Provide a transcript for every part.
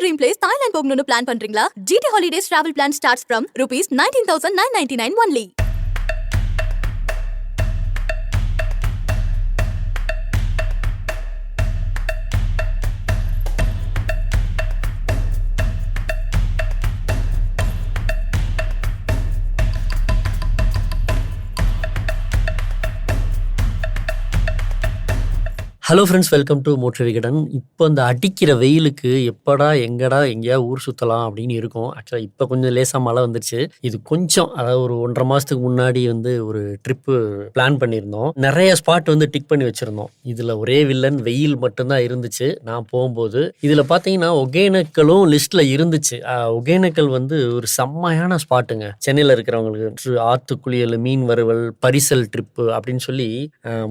Dream place Thailand போகணும்னு plan பண்றீங்களா? GT holidays travel plan starts from rupees nineteen thousand nine ninety nine only hello friends welcome to motor Vikatan இப்போ இந்த அடிக்கிற வெயிலுக்கு எப்படா எங்கடா எங்கேயா ஊர் சுற்றலாம் அப்படின்னு இருக்கும். ஆக்சுவலாக இப்போ கொஞ்சம் லேசாக மழை வந்துருச்சு. இது கொஞ்சம் அதாவது ஒரு ஒன்றரை மாதத்துக்கு முன்னாடி வந்து ஒரு ட்ரிப்பு பிளான் பண்ணியிருந்தோம். நிறைய ஸ்பாட் வந்து டிக் பண்ணி வச்சுருந்தோம். இதில் ஒரே வில்லன் வெயில் மட்டும்தான் இருந்துச்சு. நான் போகும்போது இதில் பார்த்தீங்கன்னா ஒகேனக்கலும் லிஸ்ட்டில் இருந்துச்சு. ஒகேனக்கல் வந்து ஒரு செம்மையான ஸ்பாட்டுங்க சென்னையில் இருக்கிறவங்களுக்கு ஆத்துக்குளியல் மீன் வறுவல் பரிசல் ட்ரிப்பு அப்படின்னு சொல்லி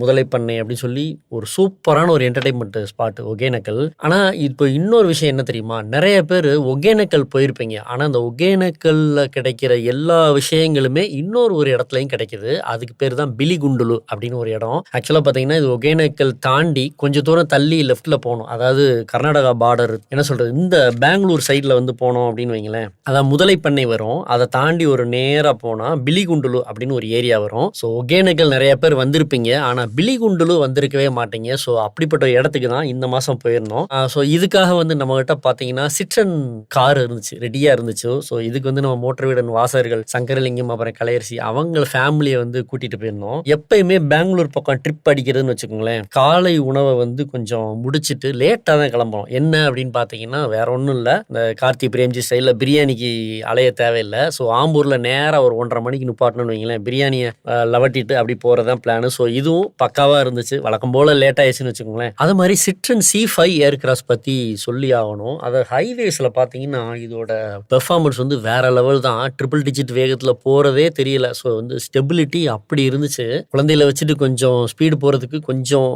முதலை பண்ணை அப்படின்னு சொல்லி ஒரு சூப்பரான ஒரு என்டர்டைன்மெண்ட் ஸ்பாட் ஒகேனக்கல். ஆனால் இப்போ இன்னொரு விஷயம் என்ன தெரியுமா? நிறைய பேர் ஒகேனக்கல் போயிருப்பீங்க. ஆனால் அந்த ஒகேனக்கல்ல கிடைக்கிற எல்லா விஷயங்களுமே இன்னொரு ஒரு இடத்துலையும் கிடைக்குது. அதுக்கு பேர் தான் பிலிகுண்டுலு அப்படின்னு ஒரு இடம். ஆக்சுவலாக பார்த்தீங்கன்னா இது ஒகேனக்கல் தாண்டி கொஞ்சம் தூரம் தள்ளி லெஃப்ட்டில் போகணும். அதாவது கர்நாடகா பார்டர் என்ன சொல்கிறது இந்த பெங்களூர் சைடில் வந்து போனோம் அப்படின்னு வைங்களேன். அதான் முதலை பண்ணை வரும். அதை தாண்டி ஒரு நேராக போனால் பிலிகுண்டுலு அப்படின்னு ஒரு ஏரியா வரும். ஸோ ஒகேனக்கல் நிறைய பேர் வந்திருப்பீங்க. ஆனால் பிலிகுண்டுலு வந்திருக்கவே மாட்டீங்க. ஸோ அப்படிப்பட்ட இடத்துக்கு தான் இந்த மாதம் போயிருந்தோம். ஸோ இதுக்காக வந்து நம்மகிட்ட பார்த்தீங்கன்னா சிட்ரன் கார் இருந்துச்சு ரெடியாக இருந்துச்சு. ஸோ இதுக்கு வந்து நம்ம மோட்டர் வீடன் வாசகர்கள் சங்கரலிங்கம் அப்புறம் கலையரசி அவங்க ஃபேமிலியை வந்து கூட்டிகிட்டு போயிருந்தோம். எப்பயுமே பெங்களூர் பக்கம் ட்ரிப் அடிக்கிறதுன்னு வச்சுக்கோங்களேன் காலை உணவை வந்து கொஞ்சம் முடிச்சிட்டு லேட்டாக தான் கிளம்புறோம். என்ன அப்படின்னு பார்த்தீங்கன்னா வேற ஒன்றும் இல்லை. இந்த கார்த்தி பிரேம்ஜி ஸ்டைலில் பிரியாணிக்கு அலைய தேவையில்லை. ஸோ ஆம்பூரில் நேராக ஒரு ஒன்றரை மணிக்கு நிப்பாட்டணும்னு வைங்களேன் பிரியாணியை லவட்டிட்டு அப்படி போகிறதான் பிளானு ஸோ இதுவும் பக்காவாக இருந்துச்சு. வழக்கம் போல் லேட் ஆயிடுச்சுன்னு வச்சுக்கோங்களேன். அது மாதிரி Citroen C five Aircross பற்றி சொல்லி ஆகணும். அதை ஹைவேஸில் பார்த்தீங்கன்னா இதோட பெர்ஃபார்மன்ஸ் வந்து வேற லெவல் தான். ட்ரிபிள் டிஜிட் வேகத்தில் போகிறதே தெரியல. ஸோ வந்து ஸ்டெபிலிட்டி அப்படி இருந்துச்சு. குழந்தையில வச்சுட்டு கொஞ்சம் ஸ்பீடு போகிறதுக்கு கொஞ்சம்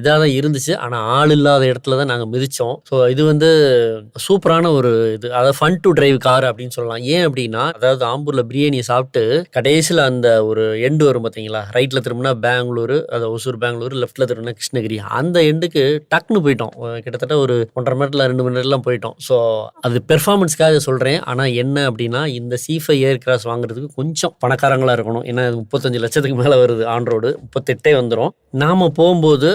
இதாக தான் இருந்துச்சு. ஆனால் ஆள் இல்லாத இடத்துல தான் நாங்கள் மிதித்தோம் ஸோ இது வந்து சூப்பரான ஒரு இது. அதை ஃபன் டு டிரைவ் கார் அப்படின்னு சொல்லலாம். ஏன் அப்படின்னா அதாவது ஆம்பூரில் பிரியாணியை சாப்பிட்டு கடைசியில் அந்த ஒரு எண்டு வரும் பார்த்தீங்களா ரைட்டில் திரும்பினா பெங்களூரு அதை ஒசூர் பெங்களூர் லெஃப்ட்டில் திரும்பினா கிருஷ்ணகிரி. அந்த எண்டுக்கு டக்குன்னு போயிட்டோம். கிட்டத்தட்ட ஒரு ஒன்றரை மணி நேரத்தில் ரெண்டு மணி நேரம்லாம் போயிட்டோம். ஸோ அது பெர்ஃபார்மன்ஸ்க்காக சொல்கிறேன் ஆனால் என்ன அப்படின்னா இந்த சீஃபை ஏர் கிராஸ் வாங்குறதுக்கு கொஞ்சம் பணக்காரங்களாக இருக்கணும். ஏன்னா அது முப்பத்தஞ்சு லட்சத்துக்கு மேலே வருது ஆன் ரோடு முப்பத்தெட்டே வந்துடும் நாம் போகும்போது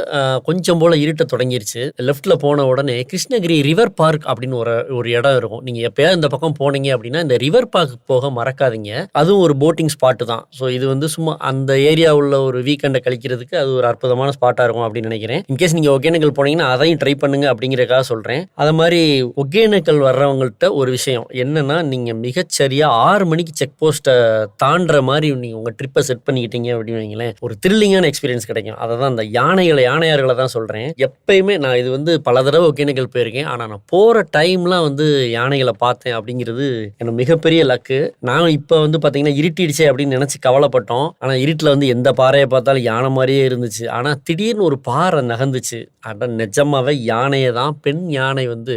கொஞ்சம் போல் இருட்ட தொடங்கிருச்சு. லெஃப்ட்டில் போன உடனே கிருஷ்ணகிரி ரிவர் பார்க் அப்படின்னு ஒரு ஒரு இடம் இருக்கும். நீங்கள் எப்போயாவது இந்த பக்கம் போனீங்க அப்படின்னா இந்த ரிவர் பார்க் போக மறக்காதீங்க. அதுவும் ஒரு போட்டிங் ஸ்பாட்டு தான். ஸோ இது வந்து சும்மா அந்த ஏரியா உள்ள ஒரு வீக்கெண்டை கழிக்கிறதுக்கு அது ஒரு அற்புதமான ஸ்பாட்டாக இருக்கும் அப்படின்னு நினைக்கிறேன். இன்கேஸ் நீங்கள் ஒகேனக்கல் போனீங்கன்னா அதையும் ட்ரை பண்ணுங்க அப்படிங்கிறக்காக சொல்கிறேன் அது மாதிரி ஒகேனக்கல் வர்றவங்கள்ட்ட ஒரு விஷயம். என்னன்னா நீங்கள் மிகச்சரியாக ஆறு மணிக்கு செக் போஸ்ட்டை தாண்டுற மாதிரி நீங்கள் உங்கள் ட்ரிப்பை செட் பண்ணிக்கிட்டீங்க அப்படின்னு வைங்களேன் ஒரு த்ரில்லிங்கான எக்ஸ்பீரியன்ஸ் கிடைக்கும். அதை தான் அந்த யானைகளை யானையார்களை தான் சொல்கிறேன் எப்பயுமே நான் இது வந்து பல தடவை ஒகேனக்கல் போயிருக்கேன். ஆனால் நான் போகிற டைம்லாம் வந்து யானைகளை பார்த்தேன் அப்படிங்கிறது எனக்கு மிகப்பெரிய லக்கு நான் இப்போ வந்து பார்த்தீங்கன்னா இருட்டிடுச்சே அப்படின்னு நினச்சி கவலைப்பட்டோம். ஆனால் இருட்டில் வந்து எந்த பாறையை பார்த்தாலும் யானை மாதிரியே இருந்துச்சு. ஆனால் திடீர்னு ஒரு பாறை நகர்ந்துச்சு? அட நிஜமாவே யானையை தான். பெண் யானை வந்து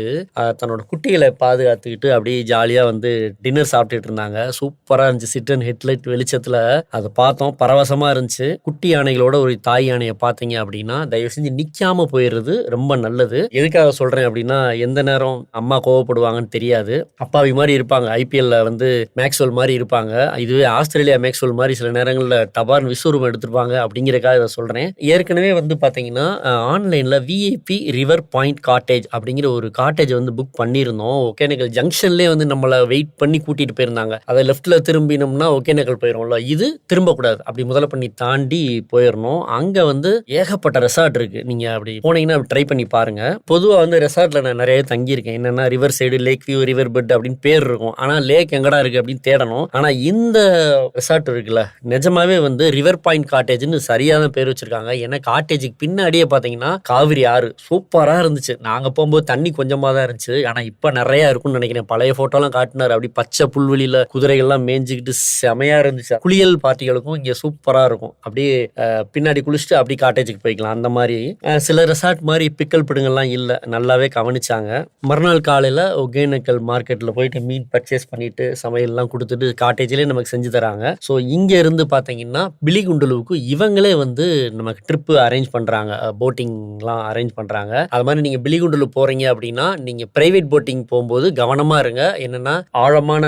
தன்னோட குட்டிகளை பாதுகாத்துக்கிட்டு அப்படியே ஜாலியாக வந்து டின்னர் சாப்பிட்டுட்டு இருந்தாங்க. சூப்பராக இருந்துச்சு. சிட்டன் ஹெட்லைட் வெளிச்சத்தில் அதை பார்த்தோம். பரவசமாக இருந்துச்சு. குட்டி யானைகளோட ஒரு தாய் யானையை பார்த்தீங்க அப்படின்னா தயவு செஞ்சு நிற்காம போயிடுறது ரொம்ப நல்லது. எதுக்காக சொல்கிறேன் அப்படின்னா எந்த நேரம் அம்மா கோவப்படுவாங்கன்னு தெரியாது. அப்பாவி மாதிரி இருப்பாங்க. ஐபிஎல்ல வந்து மேக்ஸ்வெல் மாதிரி இருப்பாங்க. இதுவே ஆஸ்திரேலியா மேக்ஸ்வெல் மாதிரி சில நேரங்களில் டபார்னு விஸ்வரூபம் எடுத்திருப்பாங்க அப்படிங்கிறக்காக இதை சொல்கிறேன் ஏற்கனவே வந்து பார்த்தீங்கன்னா ஆன்லைனில் விஐபி ரிவர் பாயிண்ட் காட்டேஜ் அப்படிங்கிற ஒரு காட்டேஜ் வந்து புக் பண்ணியிருந்தோம். ஒகேனக்கல் ஜங்ஷன்லேயே வந்து நம்மளை வெயிட் பண்ணி கூட்டிகிட்டு போயிருந்தாங்க. அதை லெஃப்ட்டில் திரும்பினோம்னா ஒகேனக்கல் போயிடும்ல இது திரும்பக்கூடாது. அப்படி முதல்ல பண்ணி தாண்டி போயிடணும். அங்கே வந்து ஏகப்பட்ட ரெசார்ட் இருக்குது நீங்கள் அப்படி போனீங்கன்னா ட்ரை பண்ணி பாருங்கள் பொதுவாக வந்து ரெசார்ட்டில் நான் நிறைய தங்கியிருக்கேன். என்னென்னா river side lake view river bed அப்படின்னு பேர் இருக்கும். ஆனால் லேக் எங்கடா இருக்குது அப்படின்னு தேடணும். ஆனால் இந்த ரெசார்ட் இருக்குல்ல நிஜமாவே வந்து ரிவர் பாயிண்ட் காட்டேஜ்னு சரியான பேர் வச்சிருக்காங்க. ஏன்னா காட்டேஜுக்கு பின்னாடி முன்னாடியே பார்த்தீங்கன்னா காவிரி ஆறு சூப்பராக இருந்துச்சு. நாங்கள் போகும்போது தண்ணி கொஞ்சமாக தான் இருந்துச்சு. ஆனால் இப்போ நிறையா இருக்கும்னு நினைக்கிறேன். பழைய ஃபோட்டோலாம் காட்டினார். அப்படி பச்சை புல்வெளியில் குதிரைகள்லாம் மேய்ஞ்சிக்கிட்டு செமையாக இருந்துச்சு. குளியல் பார்ட்டிகளுக்கும் இங்கே சூப்பராக இருக்கும். அப்படியே பின்னாடி குளிச்சுட்டு அப்படி காட்டேஜுக்கு போய்க்கலாம். அந்த மாதிரி சில ரெசார்ட் மாதிரி பிக்கல் பிடுங்கள்லாம் இல்லை. நல்லாவே கவனிச்சாங்க. மறுநாள் காலையில் ஒகேனக்கல் மார்க்கெட்டில் போயிட்டு மீன் பர்ச்சேஸ் பண்ணிட்டு சமையல்லாம் கொடுத்துட்டு காட்டேஜ்லேயே நமக்கு செஞ்சு தராங்க. ஸோ இங்கே இருந்து பார்த்தீங்கன்னா பிலிகுண்டலுவுக்கு இவங்களே வந்து நமக்கு ட்ரிப்பு அரேஞ்ச் பண்ணுறாங்க போட்டிங்லாம் அரேஞ்ச் பண்ணுறாங்க அது மாதிரி நீங்கள் பிலிகுண்டில் போகிறீங்க அப்படின்னா நீங்கள் ப்ரைவேட் போட்டிங் போகும்போது கவனமாக இருங்க. என்னென்னா ஆழமான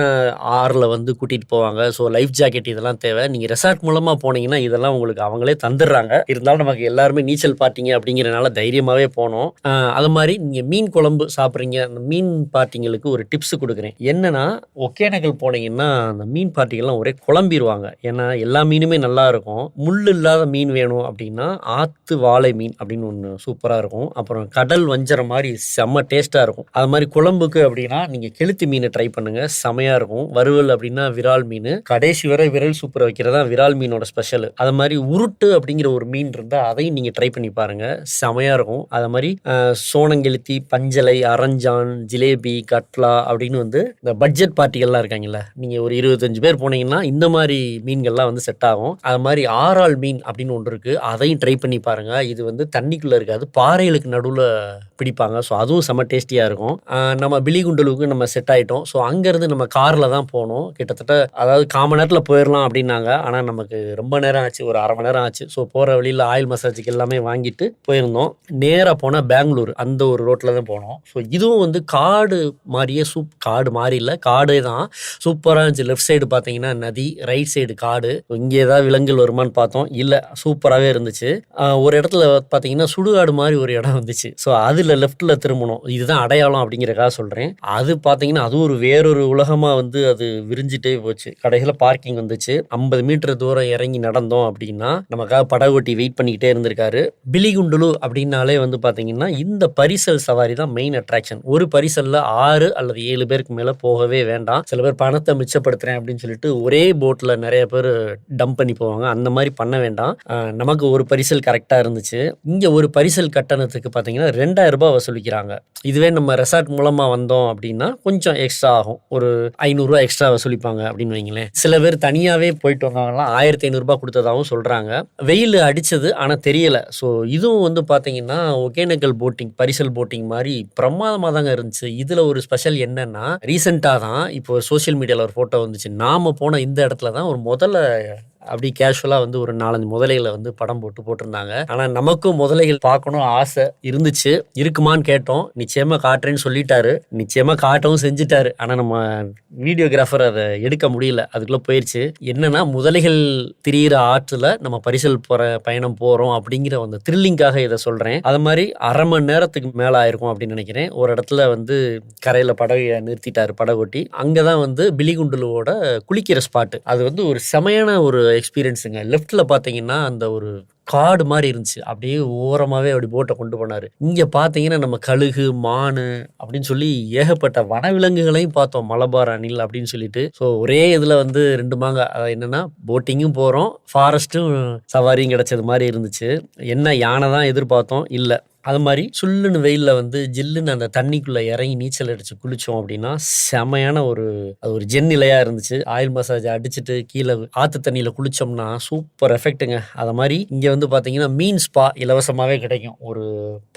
ஆறில் வந்து கூட்டிகிட்டு போவாங்க. ஸோ லைஃப் ஜாக்கெட் இதெல்லாம் தேவை. நீங்கள் ரெசார்ட் மூலமாக போனீங்கன்னா இதெல்லாம் உங்களுக்கு அவங்களே தந்துடுறாங்க. இருந்தாலும் நமக்கு எல்லாருமே நீச்சல் பார்ட்டிங்க அப்படிங்கிறனால தைரியமாகவே போனோம். அது மாதிரி நீங்கள் மீன் குழம்பு சாப்பிட்றீங்க. அந்த மீன் பார்ட்டிங்களுக்கு ஒரு டிப்ஸ் கொடுக்குறேன். என்னென்னா ஒகேனக்கல் போனீங்கன்னா அந்த மீன் பார்ட்டிகள்லாம் ஒரே குழம்பிடுவாங்க ஏன்னா எல்லா மீனுமே நல்லா இருக்கும். முள் இல்லாத மீன் வேணும் அப்படின்னா ஆத்து வாழை மீன் அப்படின்னு ஒன்று சூப்பராக இருக்கும். அப்புறம் கடல் வஞ்சிற மாதிரி செம்ம டேஸ்ட்டாக இருக்கும். அது மாதிரி குழம்புக்கு அப்படின்னா நீங்கள் கெளுத்தி மீனை ட்ரை பண்ணுங்க. செமையாக இருக்கும். வறுவல் அப்படின்னா விரால் மீன். கடைசி வரை விரல் சூப்பர் வைக்கிறதா விரால் மீனோட ஸ்பெஷல் அது மாதிரி உருட்டு அப்படிங்கிற ஒரு மீன் இருந்தால் அதையும் நீங்கள் ட்ரை பண்ணி பாருங்க. செமையாக இருக்கும். அது மாதிரி சோனங்கெழுத்தி சோனங்கெளுத்தி பஞ்சலை அரஞ்சான் ஜிலேபி கட்லா அப்படின்னு வந்து இந்த பட்ஜெட் பார்ட்டிகள்லாம் இருக்காங்கல்ல. நீங்கள் ஒரு இருபத்தஞ்சு பேர் போனீங்கன்னா இந்த மாதிரி மீன்கள்லாம் வந்து செட் ஆகும். அது மாதிரி ஆறால் மீன் அப்படின்னு ஒன்று இருக்குது அதையும் ட்ரை பண்ணி பாருங்கள் இது வந்து வந்து தண்ணிக்குள்ளே இருக்காது. பாறைகளுக்கு நடுவில் பிடிப்பாங்க. ஸோ அதுவும் செம்ம டேஸ்டியாக இருக்கும். நம்ம பிலிகுண்டலுக்கு நம்ம செட் ஆகிட்டோம் ஸோ அங்கேருந்து நம்ம காரில் தான் போனோம். கிட்டத்தட்ட அதாவது காமன் நேரத்தில் போயிடலாம் அப்படின்னாங்க. ஆனால் நமக்கு ரொம்ப நேரம் ஆச்சு. ஒரு அரை மணி நேரம் ஆச்சு. ஸோ போகிற வழியில் ஆயில் மசாஜுக்கு எல்லாமே வாங்கிட்டு போயிருந்தோம். நேராக போனால் பெங்களூர் அந்த ஒரு ரோட்டில் தான் போனோம். ஸோ இதுவும் வந்து காடு மாதிரியே சூப் காடு மாதிரி இல்லை காடே தான். சூப்பராக இருந்துச்சு. லெஃப்ட் சைடு பார்த்தீங்கன்னா நதி ரைட் சைடு காடு. இங்கே ஏதாவது விலங்குகள் வருமான்னு பார்த்தோம். இல்லை சூப்பராகவே இருந்துச்சு. ஒரு இடத்துல பார்த்தீங்கன்னா சுடுகாடு மாதிரி ஒரு இடம் வந்துச்சு. ஸோ அதில் லெஃப்ட்டில் திரும்பணும். இதுதான் அடையாளம் அப்படிங்கிறக்காக சொல்கிறேன் அது பார்த்தீங்கன்னா அது ஒரு வேறொரு உலகமாக வந்து அது விரிஞ்சிட்டே போச்சு. கடைசியில் பார்க்கிங் வந்துச்சு. ஐம்பது மீட்டர் தூரம் இறங்கி நடந்தோம் அப்படின்னா நமக்காக படகு ஓட்டி வெயிட் பண்ணிக்கிட்டே இருந்திருக்காரு. பிலிகுண்டுலு அப்படின்னாலே வந்து பார்த்தீங்கன்னா இந்த பரிசல் சவாரி தான் மெயின் அட்ராக்ஷன் ஒரு பரிசலில் ஆறு அல்லது ஏழு பேருக்கு மேலே போகவே வேண்டாம். சில பேர் பணத்தை மிச்சப்படுத்துகிறேன் அப்படின்னு சொல்லிட்டு ஒரே போட்டில் நிறைய பேர் டம்ப் பண்ணி போவாங்க. அந்த மாதிரி பண்ண வேண்டாம். நமக்கு ஒரு பரிசல் கரெக்டாக இருந்துச்சு. இங்கே ஒரு பரிசல் கட்டணத்துக்கு பார்த்தீங்கன்னா ரெண்டாயிரம் ரூபாய் வசூலிக்கிறாங்க. இதுவே நம்ம ரெசார்ட் மூலமாக வந்தோம் அப்படின்னா கொஞ்சம் எக்ஸ்ட்ரா ஆகும். ஒரு ஐநூறுரூவா எக்ஸ்ட்ரா வசூலிப்பாங்க அப்படின்னு வைங்களேன் சில பேர் தனியாகவே போயிட்டு வந்தாங்கலாம் ஆயிரத்தி ஐநூறுரூபா கொடுத்ததாகவும் சொல்கிறாங்க வெயில் அடித்தது ஆனால் தெரியலை. ஸோ இதுவும் வந்து பார்த்தீங்கன்னா ஒகேனக்கல் போட்டிங் பரிசல் போட்டிங் மாதிரி பிரமாதமாக தாங்க இருந்துச்சு. இதில் ஒரு ஸ்பெஷல் என்னன்னா ரீசெண்டாக தான் இப்போ சோஷியல் மீடியாவில் ஒரு ஃபோட்டோ வந்துச்சு. நாம் போன இந்த இடத்துல தான் ஒரு முதல்ல அப்படி கேஷுவலாக வந்து ஒரு நாலஞ்சு முதலைகளை வந்து படம் போட்டு போட்டிருந்தாங்க. ஆனால் நமக்கும் முதலைகள் பார்க்கணும் ஆசை இருந்துச்சு. இருக்குமான்னு கேட்டோம். நிச்சயமாக காட்டுறேன்னு சொல்லிட்டாரு. நிச்சயமாக காட்டவும் செஞ்சுட்டாரு. ஆனால் நம்ம வீடியோகிராஃபர் அதை எடுக்க முடியல. அதுக்குள்ளே போயிடுச்சு என்னன்னா முதலைகள் திரியிற ஆற்றில் நம்ம பரிசல் போகிற பயணம் போகிறோம் அப்படிங்கிற அந்த த்ரில்லிங்காக இதை சொல்கிறேன் அது மாதிரி அரை மணி நேரத்துக்கு மேலே ஆயிருக்கும் அப்படின்னு நினைக்கிறேன். ஒரு இடத்துல வந்து கரையில் படகை நிறுத்திட்டாரு படகோட்டி. அங்கே தான் வந்து பிலிகுண்டுலுவோட குளிக்கிற ஸ்பாட்டு அது வந்து ஒரு செமையான ஒரு எக்ஸ்பீரியன்ஸுங்க லெஃப்ட்டில் பார்த்தீங்கன்னா அந்த ஒரு காடு மாதிரி இருந்துச்சு. அப்படியே ஓரமாகவே அப்படி போட்டை கொண்டு போனார். இங்கே பார்த்தீங்கன்னா நம்ம கழுகு மானு அப்படின்னு சொல்லி ஏகப்பட்ட வனவிலங்குகளையும் பார்த்தோம். மலபார் அணில் அப்படின்னு சொல்லிட்டு. ஸோ ஒரே இதில் வந்து ரெண்டு மாங்க அதாவது என்னென்னா போட்டிங்கும் போகிறோம் ஃபாரஸ்ட்டும் சவாரியும் கிடச்சது மாதிரி இருந்துச்சு. என்ன யானை தான் எதிர்பார்த்தோம்? இல்லை. அது மாதிரி சுல்லுன்னு வெயிலில் வந்து ஜில்லுன்னு அந்த தண்ணிக்குள்ளே இறங்கி நீச்சல் அடித்து குளித்தோம் அப்படின்னா செமையான ஒரு அது ஒரு ஜென் நிலையாக இருந்துச்சு. ஆயில் மசாஜ் அடிச்சுட்டு கீழே ஆற்று தண்ணியில் குளித்தோம்னா சூப்பர் எஃபெக்ட்டுங்க. அது மாதிரி இங்கே வந்து பார்த்தீங்கன்னா மீன் ஸ்பா இலவசமாகவே கிடைக்கும். ஒரு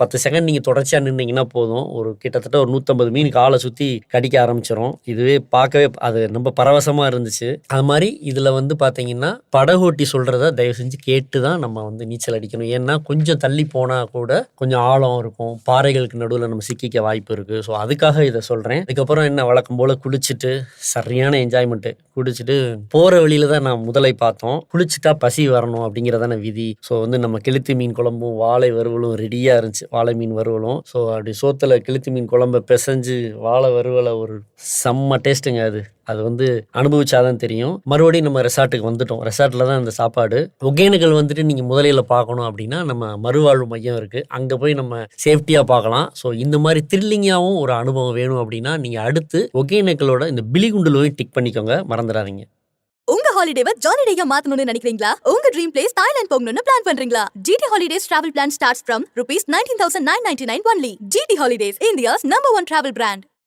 பத்து செகண்ட் நீங்கள் தொடர்ச்சியாக நின்னீங்கன்னா போதும். ஒரு கிட்டத்தட்ட ஒரு நூற்றம்பது மீன் காலை சுற்றி கடிக்க ஆரம்பிச்சிடும் இதுவே பார்க்கவே அது ரொம்ப பரவசமாக இருந்துச்சு. அது மாதிரி இதில் வந்து பார்த்தீங்கன்னா படகோட்டி சொல்கிறத தயவு செஞ்சு கேட்டு தான் நம்ம வந்து நீச்சல் அடிக்கணும். ஏன்னா கொஞ்சம் தள்ளி போனால் கூட கொஞ்சம் கொஞ்சம் ஆழம் இருக்கும். பாறைகளுக்கு நடுவில் நம்ம சிக்கிக்க வாய்ப்பு இருக்குது ஸோ அதுக்காக இதை சொல்கிறேன் அதுக்கப்புறம் என்ன வழக்கம் போல் குளிச்சுட்டு சரியான என்ஜாய்மெண்ட்டு குளிச்சுட்டு போகிற வழியில தான் நான் முதலை பார்த்தோம். குளிச்சுட்டா பசி வரணும் அப்படிங்கிறதான விதி. ஸோ வந்து நம்ம கெளுத்தி மீன் குழம்பும் வாழை வறுவலும் ரெடியாக இருந்துச்சு. வாழை மீன் வறுவலும். ஸோ அப்படி சோத்தில் கெளுத்தி மீன் குழம்பை பிசைஞ்சு வாழை வறுவலை ஒரு செம்ம டேஸ்ட்டுங்க அது. அது வந்து அனுபவிச்சாதான் தெரியும். மறுபடியும் நம்ம ரெசார்ட்டுக்கு வந்துட்டோம். ரெசார்ட்டில் தான் இந்த சாப்பாடு. ஒகேனக்கல் வந்துட்டு நீங்கள் முதலையில் பார்க்கணும் அப்படின்னா நம்ம மறுவாழ்வு மையம் இருக்குது அங்கே போய் நம்ம சேஃப்டியாக பார்க்கலாம். ஸோ இந்த மாதிரி த்ரில்லிங்காகவும் ஒரு அனுபவம் வேணும் அப்படின்னா நீங்கள் அடுத்து ஒகேனக்கலோட இந்த பிலிகுண்டுலோயும் டிக் பண்ணிக்கோங்க. மறந்துடாதீங்க. உங்க ஹாலிடேவை ஜாலி டேயா மாத்தணும்னு நினைக்கிறீங்களா? உங்க ட்ரீம் பிளேஸ் தாய்லாந்து போகணும்னு பிளான் பண்றீங்களா? GT holidays travel plan starts from rupees nineteen thousand nine ninety nine only GT holidays India's number one travel brand